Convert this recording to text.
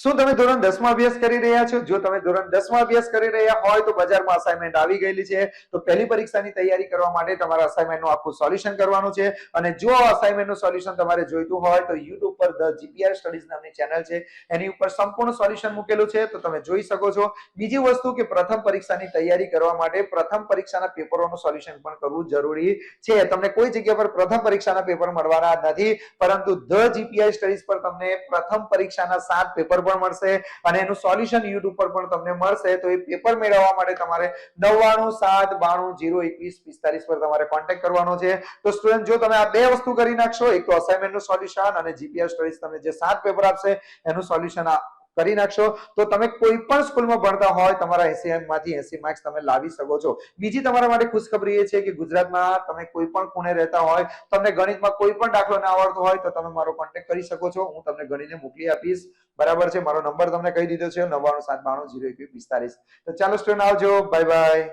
શું તમે ધોરણ દસમાં અભ્યાસ કરી રહ્યા છો? જો તમે ધોરણ દસમાં અભ્યાસ કરી રહ્યા હોય તો બજારમાં અસાઇનમેન્ટ આવી ગયેલી છે. તો પહેલી પરીક્ષાની તૈયારી કરવા માટે તમારે અસાઇનમેન્ટનું આખું સોલ્યુશન કરવાનું છે. અને જો અસાઇનમેન્ટનું સોલ્યુશન તમારે જોઈતું હોય તો યુટ્યુબ પર ધ જીપીઆર સ્ટડીઝ નામની ચેનલ છે. એની ઉપર સંપૂર્ણ સોલ્યુશન મૂકેલું છે. તો તમે જોઈ શકો છો. બીજી વસ્તુ કે પ્રથમ પરીક્ષાની તૈયારી કરવા માટે પ્રથમ પરીક્ષાના પેપરોનું સોલ્યુશન પણ કરવું જરૂરી છે. તમને કોઈ જગ્યા પર પ્રથમ પરીક્ષાના પેપર મળવાના નથી. પરંતુ ધ જીપીઆઈ સ્ટડીઝ પર તમને પ્રથમ પરીક્ષાના સાત પેપર પણ મળશે અને એનું સોલ્યુશન યુટ્યુબ પર પણ તમને મળશે. તો એ પેપર મેળવવા માટે તમારે નવ્વાણું સાત બાણું જીરો એકવીસ પિસ્તાલીસ પર તમારે કોન્ટેક્ટ કરવાનો છે. તો સ્ટુડન્ટ જો તમે આ બે વસ્તુ કરી નાખશો, એક તો અસાઇનમેન્ટનું સોલ્યુશન અને જીપીઆર સ્ટડીઝ તમને જે સાત પેપર આપશે, એનું સોલ્યુશન કરી નાખશો. તો તમે કોઈ પણ સ્કૂલમાં ભણતા હોય, તમારા એસી માંથી એસી માર્ક્સ તમે લાવી શકો છો. બીજી તમારા માટે ખુશખબરી એ છે કે ગુજરાતમાં તમે કોઈ પણ ખૂણે રહેતા હોય, તમને ગણિતમાં કોઈ પણ દાખલો ના આવડતો હોય, તો તમે મારો કોન્ટેક્ટ કરી શકો છો. હું તમને ગણીને મોકલી આપીશ. બરાબર છે? મારો નંબર તમને કહી દીધો છે, નવ્વાણું સાત બાણું જીરો એકવીસ પિસ્તાલીસ તો ચાલો સ્ટુડન્ટ આવજો. Bye bye